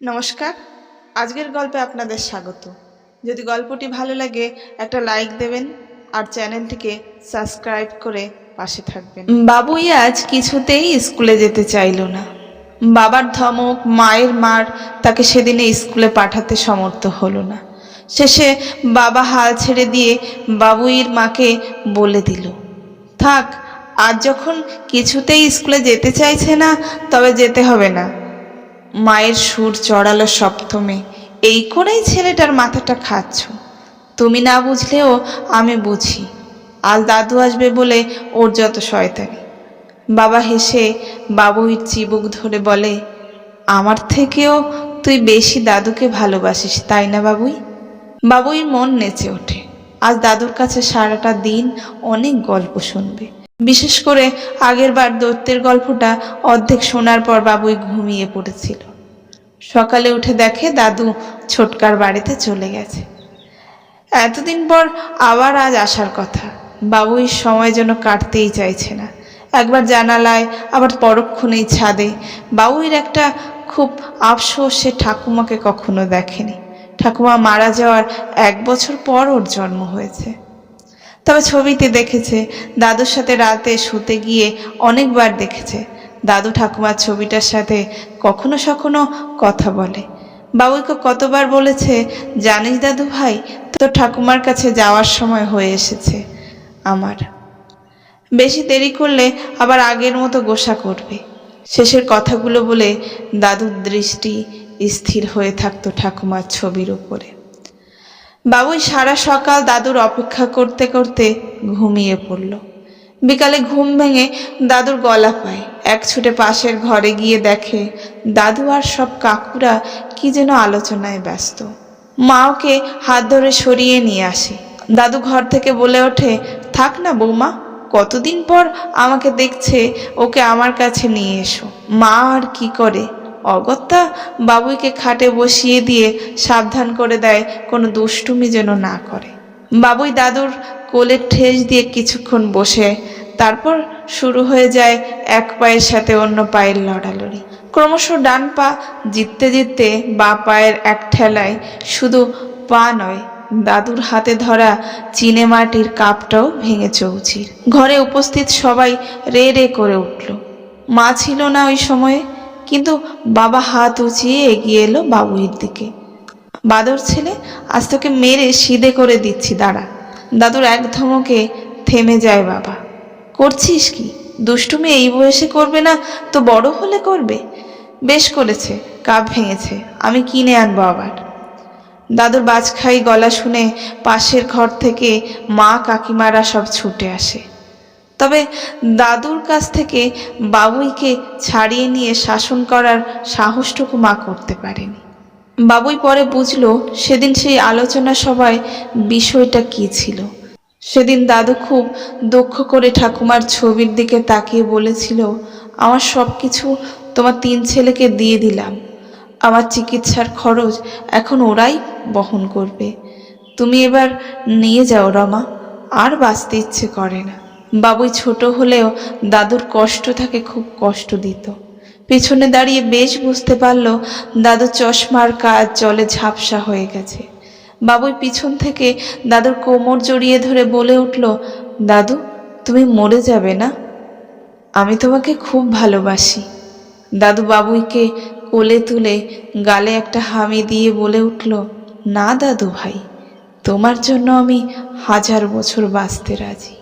নমস্কার। আজকের গল্পে আপনাদের স্বাগত। যদি গল্পটি ভালো লাগে, একটা লাইক দেবেন আর চ্যানেলটিকে সাবস্ক্রাইব করে পাশে থাকবেন। বাবুই আজ কিছুতেই স্কুলে যেতে চাইল না। বাবার ধমক, মায়ের মার তাকে সেদিনে স্কুলে পাঠাতে সমর্থ হলো না। শেষে বাবা হাল ছেড়ে দিয়ে বাবুইয়ের মাকে বলে দিল, থাক, আজ যখন কিছুতেই স্কুলে যেতে চাইছে না, তবে যেতে হবে না। মায়ের সুর চড়ালো সপ্তমে, এই করেই ছেলেটার মাথাটা খাচ্ছ। তুমি না বুঝলেও আমি বুঝি। আজ দাদু আসবে বলে ওর যত শয়তানি। বাবা হেসে বাবুইর চিবুক ধরে বলে, আমার থেকেও তুই বেশি দাদুকে ভালোবাসিস, তাই না বাবুই? বাবুই মন নেচে ওঠে। আজ দাদুর কাছে সারাটা দিন অনেক গল্প শুনবে। বিশেষ করে আগের বার দৈত্যের গল্পটা অর্ধেক শোনার পর বাবুই ঘুমিয়ে পড়েছিল। সকালে উঠে দেখে দাদু ছোটকার বাড়িতে চলে গেছে। এতদিন পর আবার আজ আসার কথা। বাবুই সময় যেন কাটতেই চাইছে না। একবার জানালায়, আবার পরক্ষণেই ছাদে। বাবুইর একটা খুব আফসোস সে ঠাকুমাকে কখনো দেখেনি। ঠাকুমা মারা যাওয়ার এক বছর পর ওর জন্ম হয়েছে। তবে ছবিতে দেখেছে, দাদুর সাথে রাতে শুতে গিয়ে অনেকবার দেখেছে। দাদু ঠাকুমার ছবিটার সাথে কখনো সখনো কথা বলে। বাবুইকে কতবার বলেছে, জানিস দাদু ভাই তো ঠাকুমার কাছে যাওয়ার সময় হয়ে এসেছে আমার। বেশি দেরি করলে আবার আগের মতো গোসা করবে। শেষের কথাগুলো বলে দাদুর দৃষ্টি স্থির হয়ে থাকতো ঠাকুমার ছবির উপরে। বাবুই সারা সকাল দাদুর অপেক্ষা করতে করতে ঘুমিয়ে পড়ল। বিকালে ঘুম ভেঙে দাদুর গলা পায়। এক ছুটে পাশের ঘরে গিয়ে দেখে দাদু আর সব কাকুরা কি যেন আলোচনায় ব্যস্ত। মা ওকে হাত ধরে সরিয়ে নিয়ে আসে। দাদু ঘর থেকে বলে ওঠে, থাক না বৌমা, কতদিন পর আমাকে দেখছে, ওকে আমার কাছে নিয়ে এসো। মা আর কি করে? অগত্যা বাবুইকে খাটে বসিয়ে দিয়ে সাবধান করে দেয়, কোনো দুষ্টুমি যেন না করে। বাবুই দাদুর কোলের ঠেস দিয়ে কিছুক্ষণ বসে, তারপর শুরু হয়ে যায় এক পায়ের সাথে অন্য পায়ের লড়ালড়ি। ক্রমশ ডান পা জিততে জিততে বা পায়ের এক ঠেলায় শুধু পা নয়, দাদুর হাতে ধরা চিনে মাটির কাপটাও ভেঙে চৌচির। ঘরে উপস্থিত সবাই রে রে করে উঠল। মা ছিল না ওই সময়ে। কিন্তু বাবা হাত উঁচিয়ে এগিয়ে এলো বাবুইয়ের দিকে। বাদর ছেলে, আজ তোকে মেরে সিদে করে দিচ্ছি, দাঁড়া। দাদুর এক ধমকে থেমে যায় বাবা। করছিস কি? দুষ্টুমি এই বয়সে করবে না? তো বড় হলে করবে? বেশ করেছে, কাপ ভেঙেছে, আমি কিনে আনব আবার। দাদুর বাজখাই গলা শুনে পাশের ঘর থেকে মা কাকিমারা সব ছুটে আসে। তবে দাদুর কাছ থেকে বাবুইকে ছাড়িয়ে নিয়ে শাসন করার সাহসটুকু মা করতে পারেনি। বাবুই পরে বুঝলো সেদিন সেই আলোচনা সভায় বিষয়টা কি ছিল। সেদিন দাদু খুব দুঃখ করে ঠাকুমার ছবির দিকে তাকিয়ে বলেছিল, আমার সব কিছু তোমার তিন ছেলেকে দিয়ে দিলাম। আমার চিকিৎসার খরচ এখন ওরাই বহন করবে। তুমি এবার নিয়ে যাও রমা, আর বাঁচতে ইচ্ছে করে না। বাবুই ছোট হলেও দাদুর কষ্ট তাকে খুব কষ্ট দিত। পেছনে দাঁড়িয়ে বেশ বুঝতে পারল দাদুর চশমার কাজ জলে ঝাপসা হয়ে গেছে। বাবুই পিছন থেকে দাদুর কোমর জড়িয়ে ধরে বলে উঠল, দাদু, তুমি মরে যাবে না? আমি তোমাকে খুব ভালোবাসি। দাদু বাবুইকে কোলে তুলে গালে একটা হামি দিয়ে বলে উঠল, না দাদু ভাই, তোমার জন্য আমি হাজার বছর বাঁচতে রাজি।